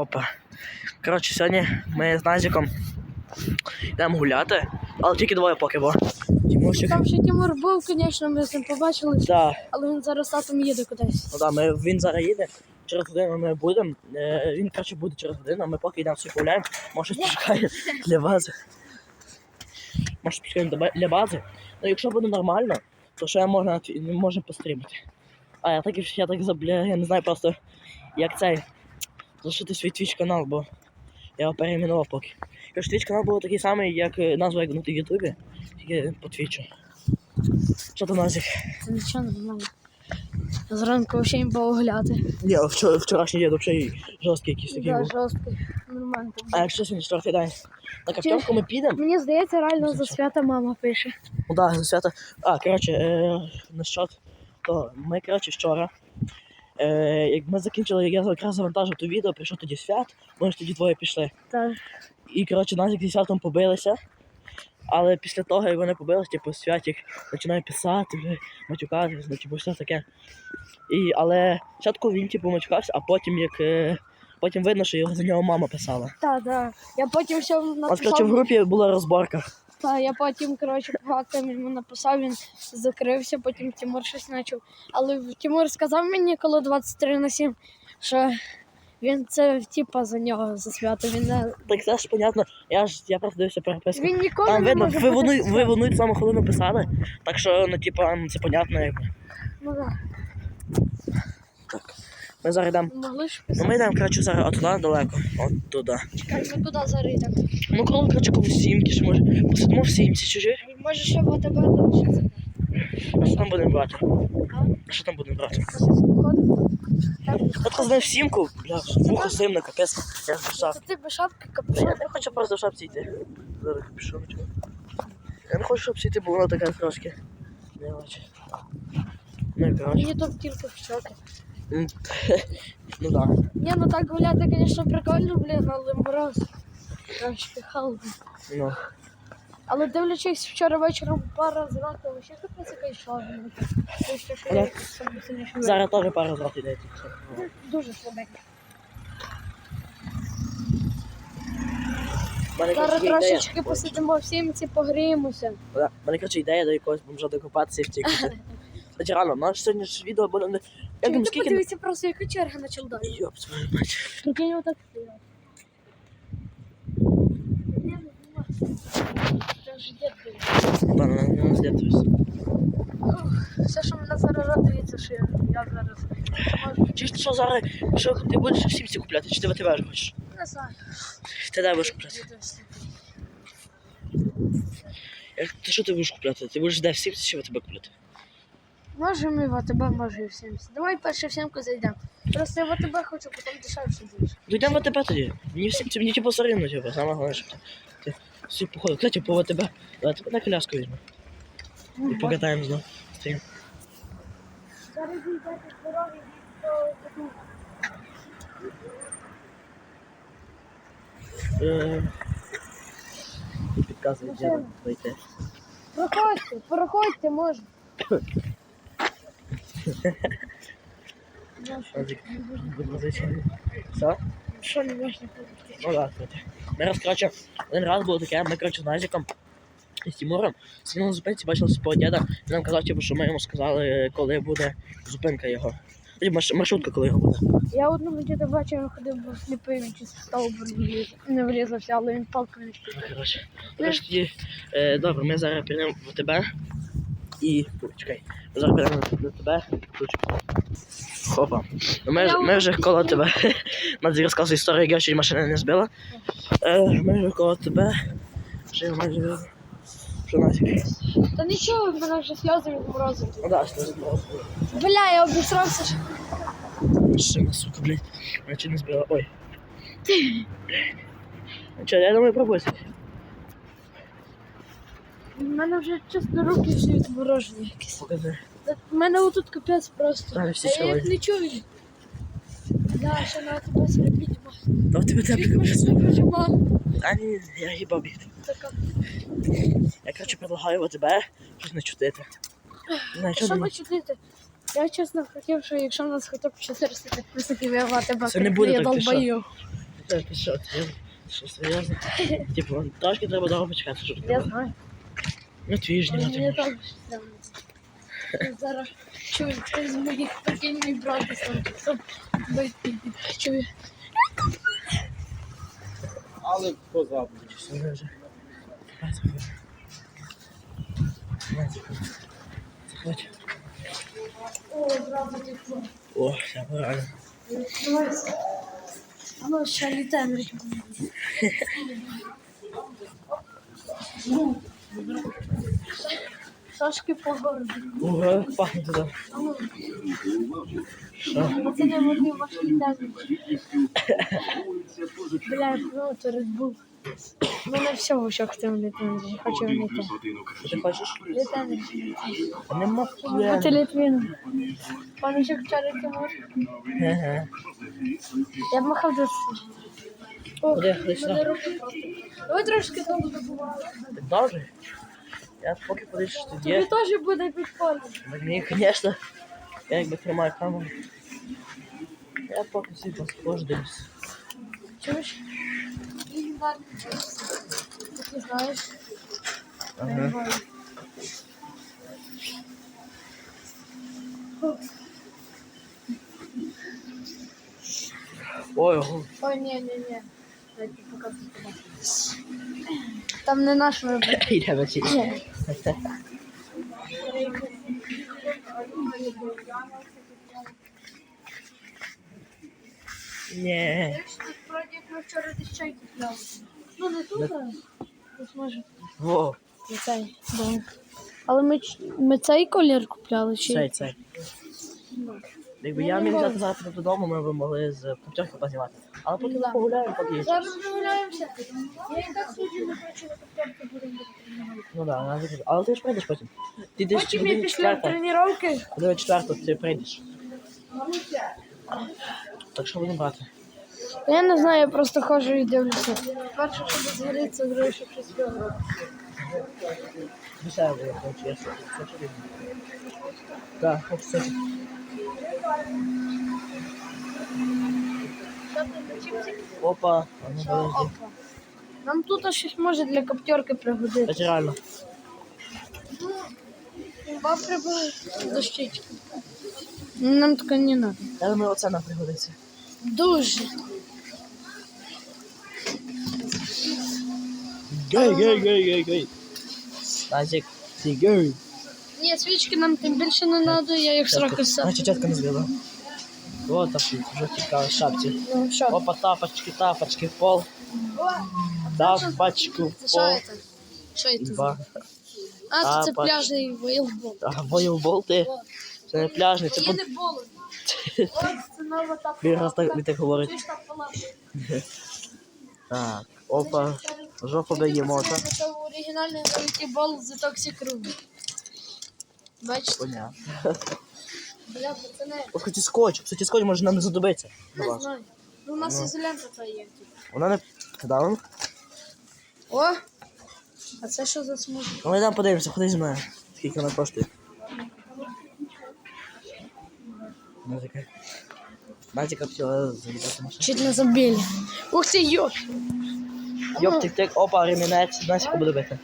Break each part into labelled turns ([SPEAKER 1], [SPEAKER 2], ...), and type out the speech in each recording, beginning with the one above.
[SPEAKER 1] Опа. Коротше, сьогодні ми з Назіком йдемо гуляти, але тільки двоє поки бо. Тимурчик.
[SPEAKER 2] Там ще Тимур був, звісно, ми з ним побачилися,
[SPEAKER 1] Да.
[SPEAKER 2] але він зараз татом їде кудись.
[SPEAKER 1] Ну да, ми, він зараз їде. Через годину ми будемо. Е, він краще буде через годину, а ми поки йдемо всі гуляємо. Може спускаємо для бази. Може спускаємо для бази. Ну якщо буде нормально, то ще можна можемо пострімити. А я так я так забля, я не знаю просто як цей. Залишити свій твіч канал, бо я його перейменував поки. Твіч канал був такий самий, як е, назва як на Ютубі, тільки по твічу. Що там Назік?
[SPEAKER 2] Це нічого нормально. Зранку ще їм було гуляти.
[SPEAKER 1] Ні, вчора, вчорашній день взагалі жорсткий якийсь такий
[SPEAKER 2] Да,
[SPEAKER 1] був.
[SPEAKER 2] жорсткий. Нормально.
[SPEAKER 1] А якщо сьогодні четвертий день? На каптьонку ми підемо?
[SPEAKER 2] Мені здається, реально за свята мама пише.
[SPEAKER 1] Ну так, да, свято. А, коротше, е, насчет того, ми, коротше, вчора. Е, як ми закінчили, я якраз завантажив то відео, прийшов тоді свят, ми ж тоді двоє пішли.
[SPEAKER 2] Так.
[SPEAKER 1] І, коротше, Назік зі святом побилися. Але після того, як вони побилися, типу, святик починає писати, вже матюкатися, ну, типу, все таке. І, але спочатку він, типу, матюкався, а потім як. Е, потім видно, що його за нього мама писала.
[SPEAKER 2] Так, так. Я потім все
[SPEAKER 1] У нас, коротше, в групі була розборка.
[SPEAKER 2] Та, я потім, коротше, фактам йому написав, він закрився, потім Тимур щось почав. Але Тимур сказав мені, коли 23 на 7, що він це типа за нього за свято. Він не
[SPEAKER 1] Так це ж понятно, я ж я просто дивився переписку.
[SPEAKER 2] він ніколи
[SPEAKER 1] Там
[SPEAKER 2] не
[SPEAKER 1] видно,
[SPEAKER 2] може
[SPEAKER 1] ви вони, ви вони саму хвилину писали, так що, ну, типа, ну, це понятно, якби.
[SPEAKER 2] Ну да.
[SPEAKER 1] Так. Ми зараз йдемо. Ну, ми йдемо, коротше, зараз от туди далеко. От туди.
[SPEAKER 2] Чекай, ми куди зараз йдемо?
[SPEAKER 1] Ну, коли, коротше, коло сімки, що може. Посидимо в сімці, чужі.
[SPEAKER 2] Може ще в АТБ залишиться.
[SPEAKER 1] А що там будемо брати?
[SPEAKER 2] А?
[SPEAKER 1] Що там будемо брати? От коли в сімку, бля, вухо зимне, капець. Я ж без
[SPEAKER 2] Це ти без шапки
[SPEAKER 1] Я не хочу просто в шапці йти. Зараз пішов. Я не хочу, щоб всі йти, бо така трошки. Не бачу. Ну, коротше.
[SPEAKER 2] Мені тут тільки в щоки.
[SPEAKER 1] Ну так.
[SPEAKER 2] Ні, ну так гуляти, звісно, прикольно, блін, але мороз. Трошки холодно.
[SPEAKER 1] Ну.
[SPEAKER 2] Але дивлячись вчора вечором пара який чорний. Ще
[SPEAKER 1] Ага.
[SPEAKER 2] я
[SPEAKER 1] Зараз теж пара зрад йде.
[SPEAKER 2] Дуже слабенько. Зараз
[SPEAKER 1] ідея.
[SPEAKER 2] трошечки посидимо в сімці, погріємося.
[SPEAKER 1] У мене, коротше, ідея до якогось бомжа докопатися і втікати. Кстати, реально, наш сьогодні ж відео буде не... Я думаю,
[SPEAKER 2] Ти
[SPEAKER 1] скільки...
[SPEAKER 2] подивися просто, яка черга на челдані.
[SPEAKER 1] Йоп, твою мать.
[SPEAKER 2] Прикинь, отак стоять. Ні, ну, нема. Це ж дід дивиться.
[SPEAKER 1] Да, на, на нас дивись.
[SPEAKER 2] Ух, Все, що мене зараз дивиться, що я, я зараз.
[SPEAKER 1] Чи ж що зараз, що ти будеш в сімці купляти, чи ти в тебе хочеш?
[SPEAKER 2] Не знаю.
[SPEAKER 1] Ти де будеш купляти? Як- Ти що ти будеш купляти? Ти будеш де в сімці, чи в тебе купляти?
[SPEAKER 2] Може ми в АТБ, може і в 70. Давай перше в сімку зайдемо. Просто я в АТБ хочу, потім дешевше більше.
[SPEAKER 1] Ну йдемо в АТБ тоді. Мені в сімці, мені типу все типу, саме головне, щоб ти- всі походу. Кстати, по АТБ. Давай тебе на коляску візьму. І покатаємо знову. Стоїмо.
[SPEAKER 2] Зараз йдете з дороги до таку.
[SPEAKER 1] Е, Підказує, де пройти.
[SPEAKER 2] Проходьте, проходьте, можна. Що не можна пройти?
[SPEAKER 1] Ну так, кстати. Коротше, один раз було таке, ми, коротше, з Назиком і з Тимуром сиділи на зупинці, бачили свого діда, він нам казав, що ми йому сказали, коли буде зупинка його. Марш- маршрутка, коли його буде.
[SPEAKER 2] Я одного діда бачив, він ходив, був сліпий, він через стовбур не врізався, але він палкою не
[SPEAKER 1] Ну, коротше. Тоді, е, добре, ми зараз підемо в тебе і... Ой, Чекай, ми зараз підемо до тебе. Хопа. Ну, ми, ми вже коло тебе. Надя розказує історію, як я ще машина не збила. Е, ми вже коло тебе. Вже майже... Що Назик?
[SPEAKER 2] Та нічого, в мене вже сльози від морозу.
[SPEAKER 1] Ну да, що збила.
[SPEAKER 2] Бля, я обісрався. що-
[SPEAKER 1] Машина, сука, блядь. Вона чи не збила. Ой. Че, я думаю, пропустить.
[SPEAKER 2] У мене вже чесно руки всі відморожені якісь.
[SPEAKER 1] Покажи.
[SPEAKER 2] У мене отут капець просто.
[SPEAKER 1] Далі всі
[SPEAKER 2] А я їх не чую. Да, ще на тебе сребіть.
[SPEAKER 1] Та в тебе теплі капець. А ні, я бігти.
[SPEAKER 2] Така.
[SPEAKER 1] Я, короче, предлагаю тебе щось не чутити. Не що
[SPEAKER 2] ви чудите? Я чесно хотів, що якщо в нас хоча б 400 підписників, я в тебе
[SPEAKER 1] Це не буде так, ти що? ти що, ти що, серйозно? Типу, трошки треба довго почекати, щоб
[SPEAKER 2] Я знаю.
[SPEAKER 1] Ну, твій ж
[SPEAKER 2] Мені так стрімно. Зараз чую, хтось з моїх прикинь, мій брат сам сам чую.
[SPEAKER 3] Але позаду.
[SPEAKER 1] Заходь.
[SPEAKER 2] О, зразу тепло.
[SPEAKER 1] О, все правильно.
[SPEAKER 2] Дивись. А ну, ще літаємо. Сашки по городу.
[SPEAKER 1] Ого, пахне туди.
[SPEAKER 2] Ну,
[SPEAKER 1] Що?
[SPEAKER 2] пацани, вони ваші літаємо. Бля, ну, то Red Bull. У мене все в ушах тим літаємо. Хочу літати.
[SPEAKER 1] Що ти хочеш?
[SPEAKER 2] Літаємо.
[SPEAKER 1] Нема
[SPEAKER 2] Бути
[SPEAKER 1] проблем.
[SPEAKER 2] Літвіном. Пане ще вчора Тимур.
[SPEAKER 1] Ага.
[SPEAKER 2] Я б махав до О,
[SPEAKER 1] Куди? Куди
[SPEAKER 2] мене руки просто. Давай трошки тому добували.
[SPEAKER 1] Добре? Я поки подивлюсь, що тут
[SPEAKER 2] Тобі
[SPEAKER 1] є.
[SPEAKER 2] теж буде підпалено.
[SPEAKER 1] Мені, звісно, я якби тримаю камеру. Я поки всі посхожу дивлюсь.
[SPEAKER 2] Чуєш? Ти знаєш?
[SPEAKER 1] Ага. Ой, ого.
[SPEAKER 2] Ой, ні, ні, ні. Дайте покажу тобі. Там не наш вибір.
[SPEAKER 1] Йдемо ці. Ні.
[SPEAKER 2] Вроді як ми вчора десь чай купляли. Ну не тут, а десь може.
[SPEAKER 1] Во,
[SPEAKER 2] цей. Да. Але ми, ч- ми цей колір купляли чи?
[SPEAKER 1] цей, цей. Якби я міг взяти завтра додому, ми б могли з копчорки познімати. Але поки ми погуляємо, поки є час.
[SPEAKER 2] Зараз прогуляємося. Я і так суджу, ми хочу коптерки будемо тренувати.
[SPEAKER 1] Ну да, навіть. Але ти ж прийдеш потім. Ти йдеш
[SPEAKER 2] Потім я
[SPEAKER 1] година
[SPEAKER 2] після
[SPEAKER 1] четверта.
[SPEAKER 2] тренування.
[SPEAKER 1] Година четверта, ти прийдеш. Так що будемо брати?
[SPEAKER 2] Я не знаю, я просто ходжу і дивлюся. Перше, що згориться, друге, що щось виграє.
[SPEAKER 1] Десятого, я хочу, я видно. Так, все. Опа, а ну подожди.
[SPEAKER 2] Нам тут щось може для коптерки пригодити.
[SPEAKER 1] Це реально.
[SPEAKER 2] Два прибули дощечки. Нам таке не треба.
[SPEAKER 1] Я думаю, оце нам пригодиться.
[SPEAKER 2] Дуже.
[SPEAKER 1] Гей, гей, гей, гей, гей. Назик, ти гей.
[SPEAKER 2] Ні, свічки нам тим більше не треба, я їх сроки все.
[SPEAKER 1] Значить, тітка не збила. Вот так, вже тікали шапці.
[SPEAKER 2] Ну що?
[SPEAKER 1] Опа, тапочки, тапочки в пол. Тапочки в
[SPEAKER 2] що
[SPEAKER 1] пол.
[SPEAKER 2] це? Що це? А, то це
[SPEAKER 1] Тапочки.
[SPEAKER 2] пляжний вейлбол.
[SPEAKER 1] А, воєвбол ти. Це не пляжний, це
[SPEAKER 2] болон. Ось це нова
[SPEAKER 1] Він раз так, він так говорить. Так, опа, жопу даємо, так?
[SPEAKER 2] Це оригінальний великий бол з Toxic Room. Бачите?
[SPEAKER 1] Понятно.
[SPEAKER 2] Бля, пацани,
[SPEAKER 1] Ось хоч і скотч, кстати, скотч може нам не задобиться.
[SPEAKER 2] не знаю. Ну, у нас ізолента та є.
[SPEAKER 1] Вона не... Він?
[SPEAKER 2] О! А це що за смужка?
[SPEAKER 1] Ну, ми там подивимося, ходи зі мною. Скільки вона коштує. Назика. Назика хотіла завітати машину.
[SPEAKER 2] Чуть не забили. Ух ти, йоп!
[SPEAKER 1] Йоп, тик тик опа, ремінець, Назика буде бити.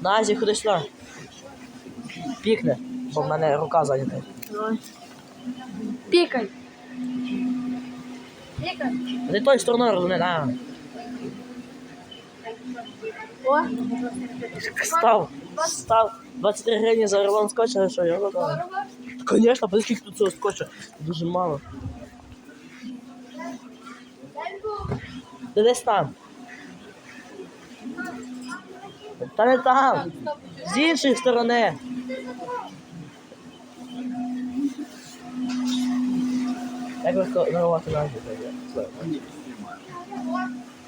[SPEAKER 1] Назі, ходи сюди. Пікне, бо в мене рука зайнята.
[SPEAKER 2] Давай. Пікай. Пікай.
[SPEAKER 1] Ти тою стороною розуміє, на.
[SPEAKER 2] О,
[SPEAKER 1] Став. Став. 23 гривні за рулон скотча, що я готовий.
[SPEAKER 2] дорого.
[SPEAKER 1] Конечно, подивись, скільки тут цього скотча. Дуже мало. Ти десь там. Та не там. З іншої сторони. Як легко нарвати назву?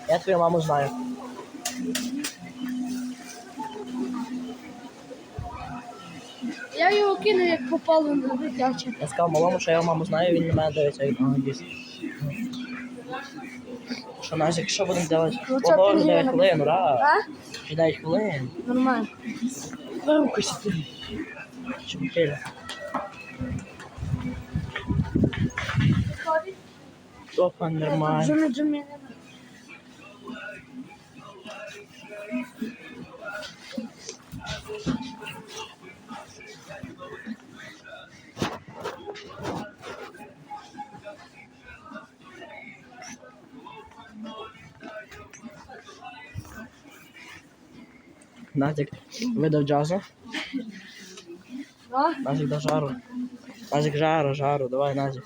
[SPEAKER 1] Я твою маму знаю.
[SPEAKER 2] Я його кину, як попало на дитяче.
[SPEAKER 1] Я сказав малому, що я його маму знаю, він на мене дивиться як на біс. Що Назік, що будемо делати?
[SPEAKER 2] Ну,
[SPEAKER 1] Ого, 9 хвилин, ура!
[SPEAKER 2] А?
[SPEAKER 1] 9 хвилин.
[SPEAKER 2] Нормально.
[SPEAKER 1] Рухайся ти. Чемпіля. Опа, нормально. Назик видав джазу.
[SPEAKER 2] Да?
[SPEAKER 1] Назик до жару. Назик жару, жару, давай, Назик.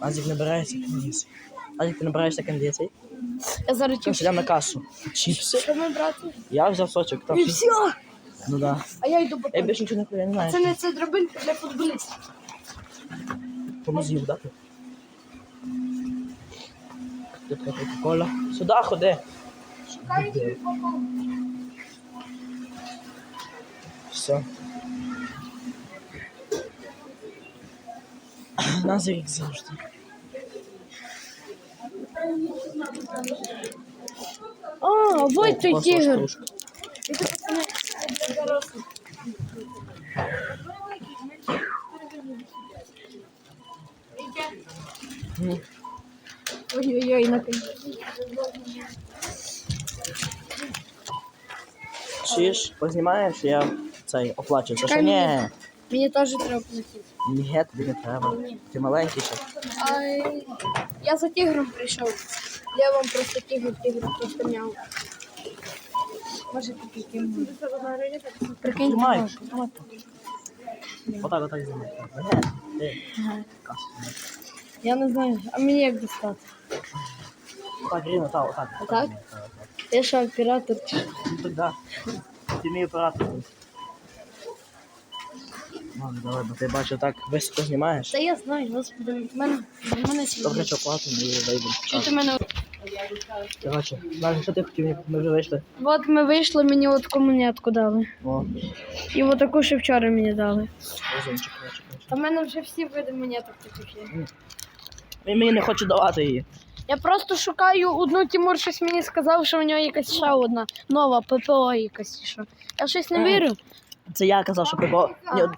[SPEAKER 1] Назик набирається кондицій. Назик, ти набираєшся кондицій.
[SPEAKER 2] Я зараз
[SPEAKER 1] Тим йдемо на касу. Чіпси.
[SPEAKER 2] Що ми брати?
[SPEAKER 1] Я взяв сочок. Там.
[SPEAKER 2] І все.
[SPEAKER 1] Ну да.
[SPEAKER 2] А я йду по
[SPEAKER 1] Я більше нічого не купив, я не знаю.
[SPEAKER 2] Це не це драбинка для футболістів.
[SPEAKER 1] Да? ти? Тут кока-кола. Сюди ходи.
[SPEAKER 2] Шукайте попав.
[SPEAKER 1] все. Нас їх завжди.
[SPEAKER 2] А, вот
[SPEAKER 1] ты
[SPEAKER 2] тигр. Ой-ой-ой, наконец.
[SPEAKER 1] Чиш, познімаєш, я цей оплачу. Це що ні.
[SPEAKER 2] мені. Теж треба платити.
[SPEAKER 1] Ні, тобі не треба. Ти маленький ще.
[SPEAKER 2] А, я за тигром прийшов. Я вам просто тигр, тигр просто мяу. Може купити йому. Прикинь.
[SPEAKER 1] Тримай. Отак, отак знімай. Ні,
[SPEAKER 2] Я не знаю, а мені як достати?
[SPEAKER 1] Так, Ріна, так, отак.
[SPEAKER 2] Отак? Я що, оператор?
[SPEAKER 1] Ну так да. Ти мій оператор. Ладно, давай, бо ти бачу так високо знімаєш.
[SPEAKER 2] Та я знаю, господи, в мене, в мене
[SPEAKER 1] Добре, що платимо і вийдемо.
[SPEAKER 2] Що ти мене?
[SPEAKER 1] Коротше, знаєш, що ти хотів, ми вже вийшли.
[SPEAKER 2] От ми вийшли, мені от комунетку дали.
[SPEAKER 1] О,
[SPEAKER 2] І от таку ще вчора мені дали.
[SPEAKER 1] розумчик.
[SPEAKER 2] Та в мене вже всі види монеток таких є.
[SPEAKER 1] Він мені не хоче давати її.
[SPEAKER 2] Я просто шукаю одну Тимур щось мені сказав, що в нього якась ще одна нова ППО якась. чи Що. Я щось не
[SPEAKER 1] Ага.
[SPEAKER 2] вірю.
[SPEAKER 1] Це я казав, що ППО.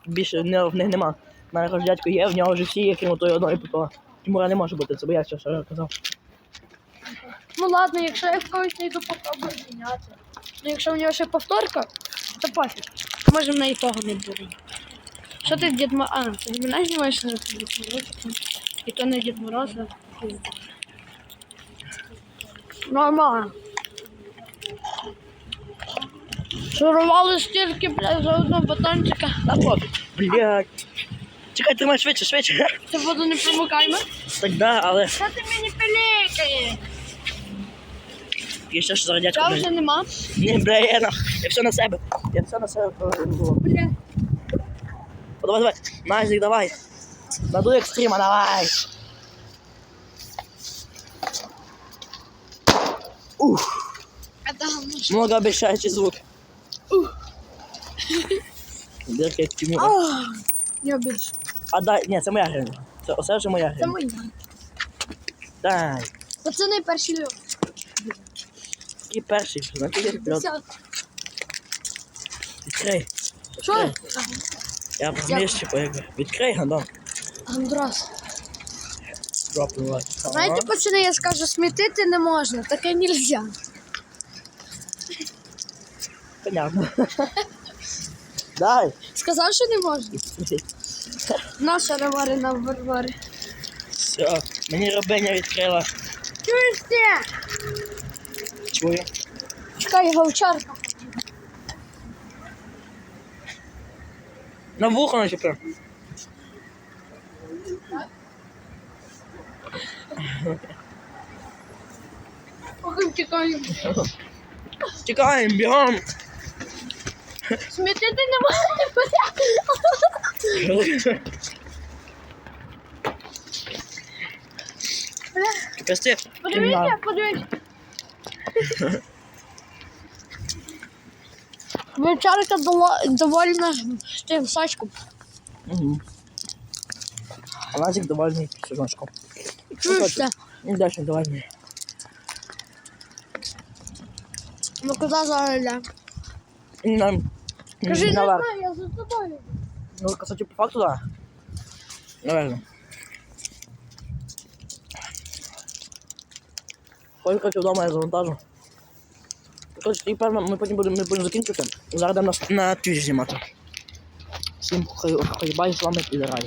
[SPEAKER 1] Більше не, в них нема. У мене каже, дядько є, в нього вже всі є, крім тої одної ППО. Тимура не може бути, це бо я що я казав.
[SPEAKER 2] Ну ладно, якщо я в когось не йду, попробую зняти. Ну якщо в нього ще повторка, то пофіг. Може в неї того не буде. Що ти Дід Мороз? А, ти мене знімаєш на Дід Мороз? І то не Дід Мороз, а Нормально. Шурували стільки, блядь, за одного батончика.
[SPEAKER 1] Та пофіг. Блядь. Чекай, тримай швидше, швидше.
[SPEAKER 2] Це воду не промокаємо.
[SPEAKER 1] Так да, але
[SPEAKER 2] Що ти мені пилікаєш?
[SPEAKER 1] я ще ж зараз дядько.
[SPEAKER 2] Я вже нема.
[SPEAKER 1] Ні, бля, я, на- я все на себе. Я все на себе.
[SPEAKER 2] Бля.
[SPEAKER 1] О, давай, давай. Назик, давай. Надуй екстрима, давай. Ух,
[SPEAKER 2] Это говно.
[SPEAKER 1] многообещающий звук. Дирка як Тимура.
[SPEAKER 2] Я більше.
[SPEAKER 1] А дай, ні, це моя гривня. Це оце вже моя
[SPEAKER 2] Це
[SPEAKER 1] гривня.
[SPEAKER 2] моя.
[SPEAKER 1] Дай.
[SPEAKER 2] Пацани перші льот.
[SPEAKER 1] І перший, значить, я льот. Відкрий.
[SPEAKER 2] Що?
[SPEAKER 1] Я поміщику, якби. Відкрий, гандон.
[SPEAKER 2] Андрос.
[SPEAKER 1] Дропнула.
[SPEAKER 2] Знаєте, пацани, я скажу, смітити не можна, таке нельзя.
[SPEAKER 1] Понятно. Дай.
[SPEAKER 2] Сказав, що не можна. Наша реварина в Варварі.
[SPEAKER 1] Все, мені робиня відкрила.
[SPEAKER 2] Чуєш ти?
[SPEAKER 1] Чую.
[SPEAKER 2] Чекай, його овчарка.
[SPEAKER 1] На вухо начепив.
[SPEAKER 2] Поки втікаємо.
[SPEAKER 1] Тікаємо, бігом.
[SPEAKER 2] Смітити не. Бля,
[SPEAKER 1] Пусти.
[SPEAKER 2] подивіться, подивіться. Дово- довольна з тим сачком.
[SPEAKER 1] Угу. А Назик довольний сезончиком.
[SPEAKER 2] Чуєш це?
[SPEAKER 1] Ну, дальше довольний.
[SPEAKER 2] Ну куди зараз?
[SPEAKER 1] Нам...
[SPEAKER 2] Кажи, не знаю, я за тобою.
[SPEAKER 1] Ну, кстати, по факту, да. Наверное. Сколько ти дома я завантажу. Короче, і певно, ми потім будемо, ми будемо. Зараз йдемо на, на твіч знімати. Всім хай, хай бай, з вами підарай.